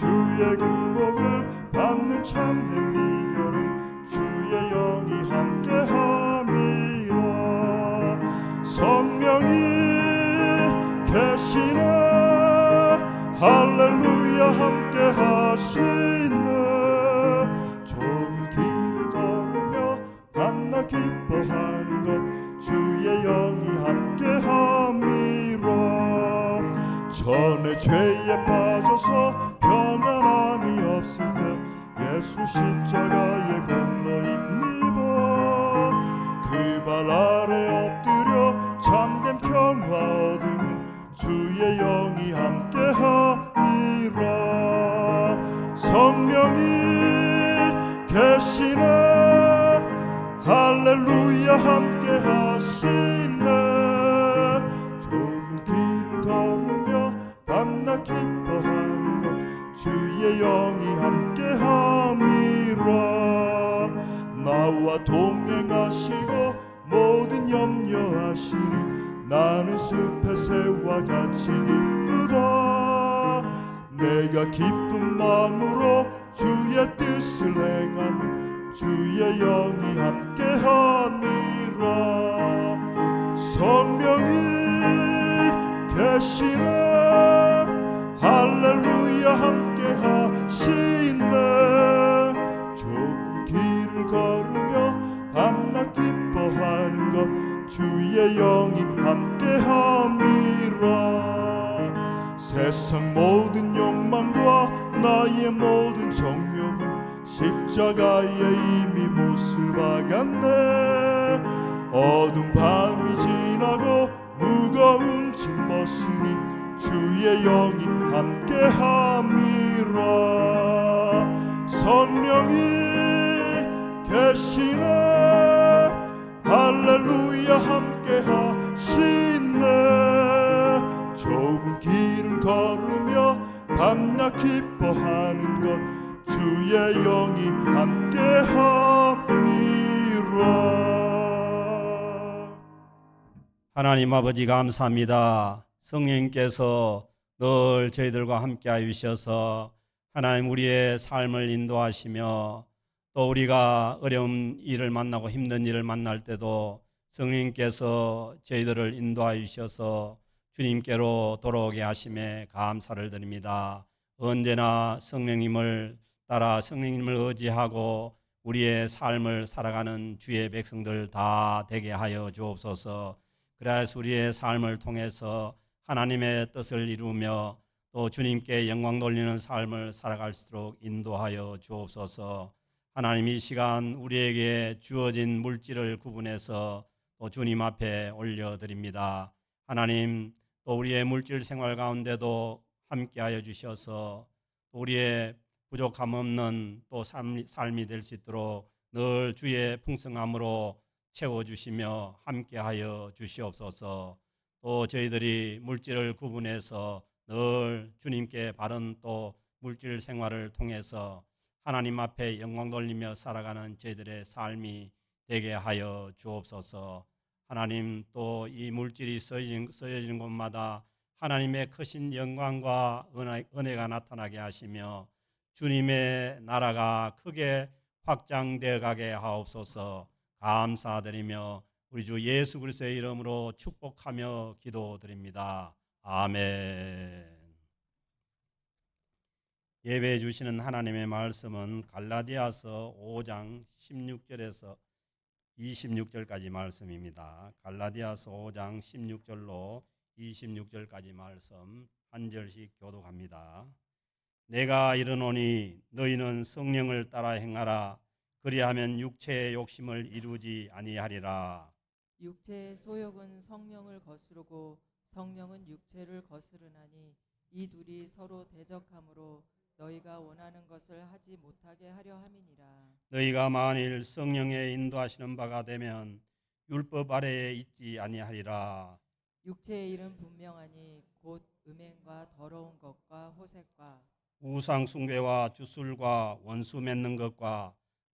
주의 금복을 받는 참된 비결은 주의 영이 함께함이라. 성령이 계시네. 할렐루야 함께하시네. 좁은 길을 걸으며 만나 기뻐하는 것 주의 영이 함께함이라. 전에 죄에 빠져서 예수 십자가의 공로 힘입어 그발 아래 엎드려 참된 평화 얻으면 주의 영이 함께함이라. 성령이 계시네. 할렐루야 함 내가 기쁜 마음으로 주의 뜻을 행하면 주의 영이 함께함이라. 성령이 계시네. 할렐루야 함께하 어둠 밤이 지나고 무거운 짐 벗으니 주의 영이 함께함이라. 성령이 계시네. 할렐루야 함께하시네. 좁은 길을 걸으며 밤낮 기뻐하는 것 주의 영이 함께함이라 하나님 아버지 감사합니다. 성령님께서 늘 저희들과 함께하여 주셔서 하나님 우리의 삶을 인도하시며 또 우리가 어려운 일을 만나고 힘든 일을 만날 때도 성령님께서 저희들을 인도하여 주셔서 주님께로 돌아오게 하심에 감사를 드립니다. 언제나 성령님을 따라 성령님을 의지하고 우리의 삶을 살아가는 주의 백성들 다 되게 하여 주옵소서. 그래서 우리의 삶을 통해서 하나님의 뜻을 이루며 또 주님께 영광 돌리는 삶을 살아갈수록 인도하여 주옵소서. 하나님 이 시간 우리에게 주어진 물질을 구분해서 또 주님 앞에 올려드립니다. 하나님 또 우리의 물질 생활 가운데도 함께하여 주셔서 우리의 부족함 없는 또 삶- 삶이 될 수 있도록 늘 주의 풍성함으로 채워주시며 함께하여 주시옵소서. 또 저희들이 물질을 구분해서 늘 주님께 바른 또 물질 생활을 통해서 하나님 앞에 영광 돌리며 살아가는 저희들의 삶이 되게 하여 주옵소서. 하나님 또 이 물질이 쓰여지는 곳마다 하나님의 크신 영광과 은혜, 은혜가 나타나게 하시며 주님의 나라가 크게 확장되어 가게 하옵소서. 감사드리며 우리 주 예수 그리스도의 이름으로 축복하며 기도드립니다. 아멘. 예배해 주시는 하나님의 말씀은 갈라디아서 5장 16절에서 26절까지 말씀입니다. 갈라디아서 5장 16절로 26절까지 말씀 한 절씩 교독합니다. 내가 이르노니 너희는 성령을 따라 행하라 그리하면 육체의 욕심을 이루지 아니하리라. 육체의 소욕은 성령을 거스르고 성령은 육체를 거스르나니 이 둘이 서로 대적함으로 너희가 원하는 것을 하지 못하게 하려 함이니라. 너희가 만일 성령의 인도하시는 바가 되면 율법 아래에 있지 아니하리라. 육체의 일은 분명하니 곧 음행과 더러운 것과 호색과 우상 숭배와 주술과 원수 맺는 것과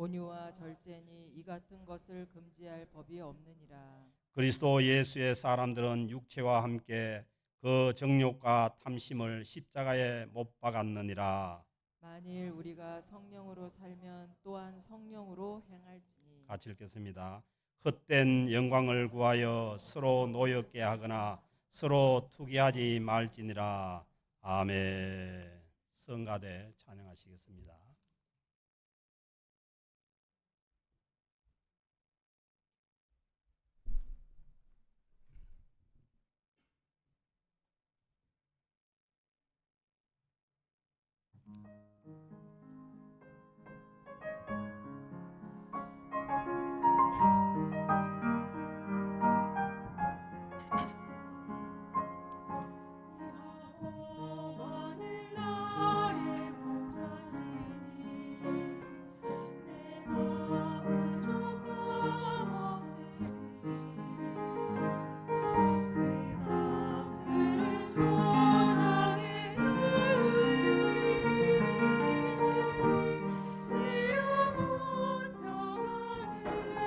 온유와 절제니 이 같은 것을 금지할 법이 없느니라 그리스도 예수의 사람들은 육체와 함께 그 정욕과 탐심을 십자가에 못 박았느니라. 만일 우리가 성령으로 살면 또한 성령으로 행할지니 같이 읽겠습니다. 헛된 영광을 구하여 서로 노엽게 하거나 서로 투기하지 말지니라. 아멘. 성가대 찬양하시겠습니다.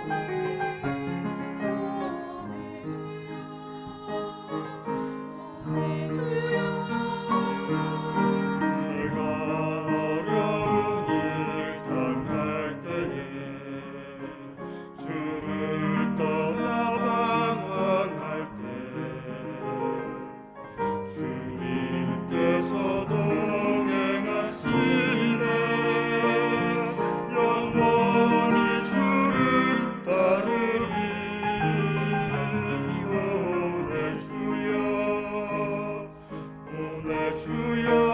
了。 주여.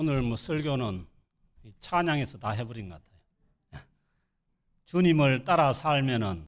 오늘 뭐 설교는 이 찬양에서 다 해버린 것 같아요. 주님을 따라 살면은